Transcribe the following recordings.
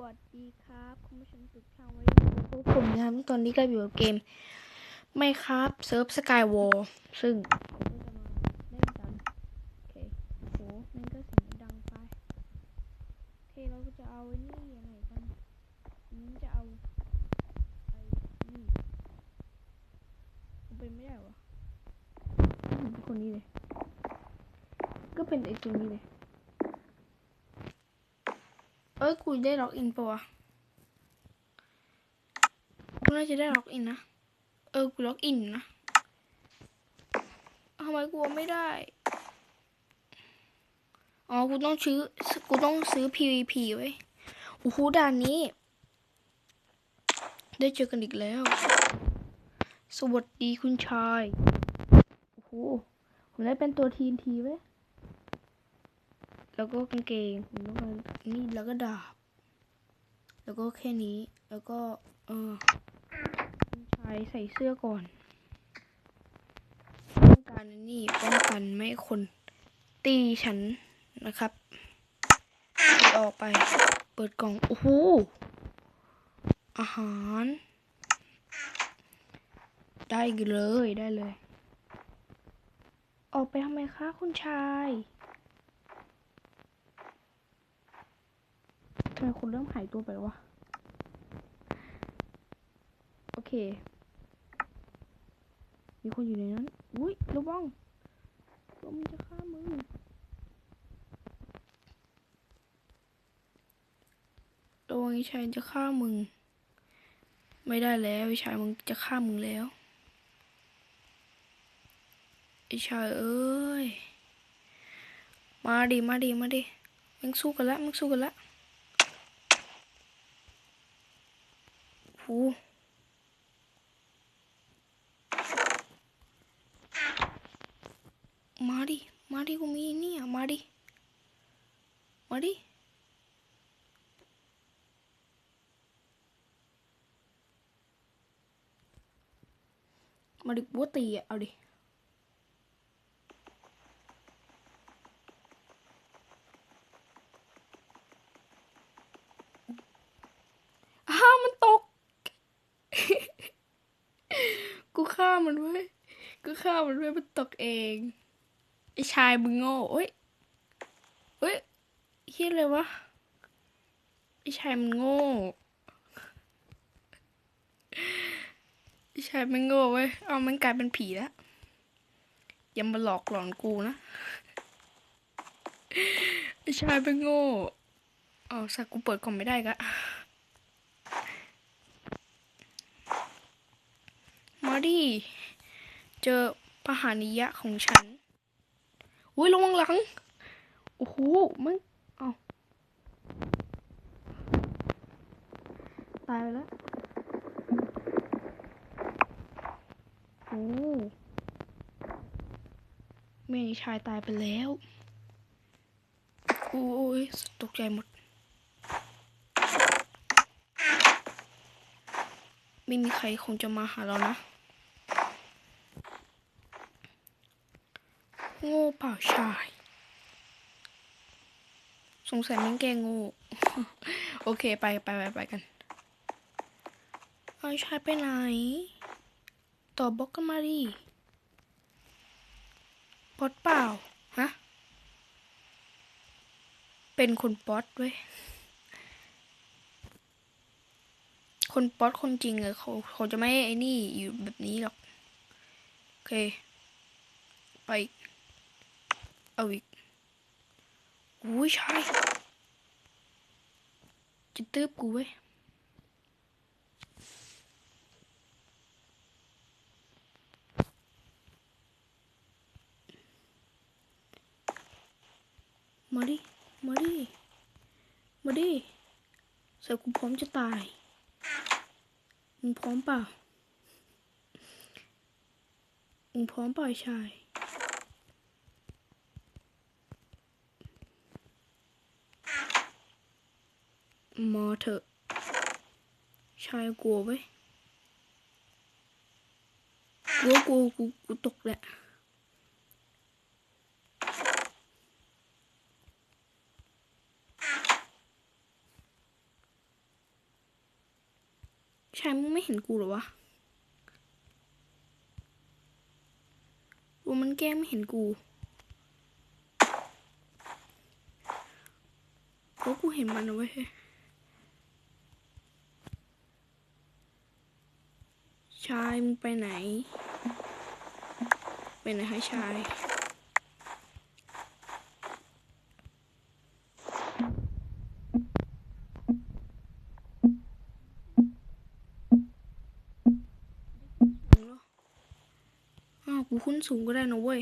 วัสดีครับคุณผู้ชมทุกท่านวันนี้พบกับผมนะครับตอนนี้ก็อยู่กับเกมไม่ครับเซิร์ฟสกายวอลซึ่งผมก็จะมาเล่นกันโอเคโหนั่นก็เสียงดังไปโอเคเราก็จะเอาไอ้นี่ยังไงกันอันนี้จะเอาไอ้นี่เป็นไม่ได้เหรอเห็นเป็นคนนี้เลยก็เป็นไอ้ตัวนี้เลย เอ้ยกูได้ล็อกอินปะวะกูน่าจะได้ล็อกอินนะ เออ กูล็อกอินนะทำไมกูไม่ได้ อ๋อ กูต้องซื้อ กูต้องซื้อ PVP ไว้โอ้โหด่านนี้ ได้เจอกันอีกแล้ว สวัสดีคุณชาย โอ้โห ผมได้เป็นตัวทีนทีไว้ แล้วก็กางเกงผมต้องการนี่แล้วก็ดาบ แล้วก็แค่นี้แล้วก็เออคุณชายใส่เสื้อก่อนป้องกันนี่ป้องกันไม่ให้คนตีฉันนะครับออกไป เปิดกล่องโอ้โหอาหาร ได้เลยได้เลย ออกไปทำไมคะคุณชายทำ ไมคนเริ่มหายตัวไปแล้ววะ โอเค มีคนอยู่ในนั้น อุ้ยระวังลมจะฆ่ามึงระวังไอ้ชายจะฆ่ามึง ไม่ได้แล้วไอ้ชายมึงจะฆ่ามึงแล้วไอ้ชายเอ้ย มาดิ มาดิ มาดิมึงสู้กันละมึงสู้กันละ โหมาดิมาดิกูมีเนี่ย มาดิ มาดิ มาดิบัวตีอะ เอาดิ อ้าวมันตก กูฆ่ามันไว้ยกูฆ่ามันไว้ยมันตกเองไอชายมึงโง่เอ้ยเอ้ยเฮียอะไรวะไอชายมันโง่ไอชายมันโง่เว้ยเอามันกลายเป็นผีแล้วอย่ามาหลอกหลอนกูนะไอชายมันโง่เอาสักกูเปิดกล่องไม่ได้กะ มาดิ เจอปหานิยะของฉัน อุ้ยระวังหลัง โอ้โหมึงเอาตายไปแล้ว โอ้แม่ชายตายไปแล้วโอ้ยตกใจหมด ไม่มีใครคงจะมาหาเรานะ โง่เปล่าชาย สงสัยแม่งแกโง่โอเคไปไปไปไปกันไอ้ชายไปไหน ต่อบล็อกกันมาดิป๊อดเปล่า ฮะ เป็นคนป๊อดเว้ย คนป๊อตคนจริงอะเขาเขาจะไม่ไอ้นี่อยู่แบบนี้หรอก โอเค ไป เอาอีกอุ้ยใช่จะตืบกูเว้ยมาดิ มาดิ มาดิเสร็จกูพร้อมจะตาย มึงพร้อมเปล่า มึงพร้อมเปล่าชาย มา เถอะ ชายกลัวไว้กลัวกลัวกูกูตกแหละชายมึงไม่เห็นกูหรอวะกูมันแกล้งไม่เห็นกูโอ้กูเห็นมันนะเว้ย ชายมึงไปไหน ไปไหนให้ชายอ่ากูขึ้นสูงก็ได้นะเว้ย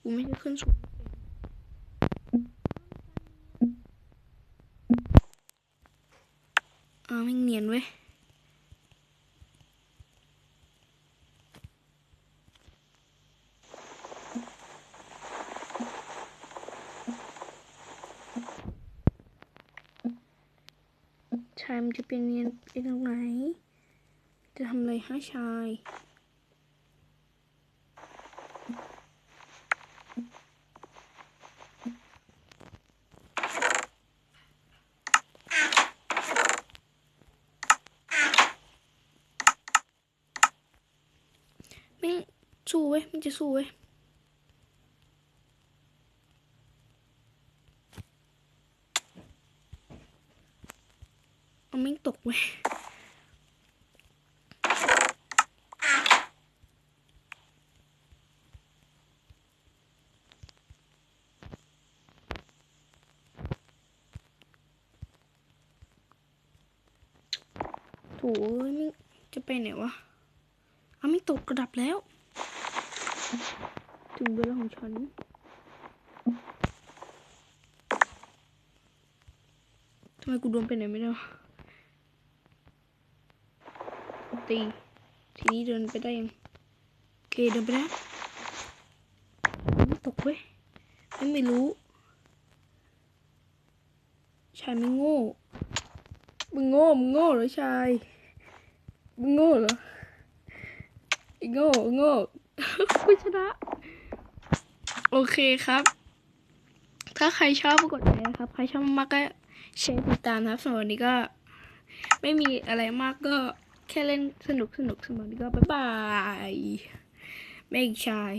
กูไม่ได้ขึ้นสูง อ่าไม่เนียนเว้ยชายมันจะเป็นเนียนเป็นตรงไหน จะทำอะไรให้ชาย ไม่ง สู้เว้ยมันจะสู้เว้ยเอาไม่ตกเว้ยโถูเอ้ยจะไปไหนวะเอาไม่ตกกระดับแล้ว ถึงเวลาของฉันทำไมกูโดนไปไหนไม่ได้วะตีทีนี้เดินไปได้ยังโอเคเดินไปแล้ตกเว้ยไม่ไม่รู้ชายไม่โง่มึงโง่มึงโง่เหรอชายมึงโง่เหรอไอ้โง่โง่กูชนะ โอเคครับ ถ้าใครชอบก็กดไลค์นะครับ ใครชอบมากก็แชร์ติดตามนะครับสำหรับวันนี้ก็ ไม่มีอะไรมากก็แค่เล่นสนุกสนุกสำหรับวันนี้ก็บ๊ายบายแม่อีกชาย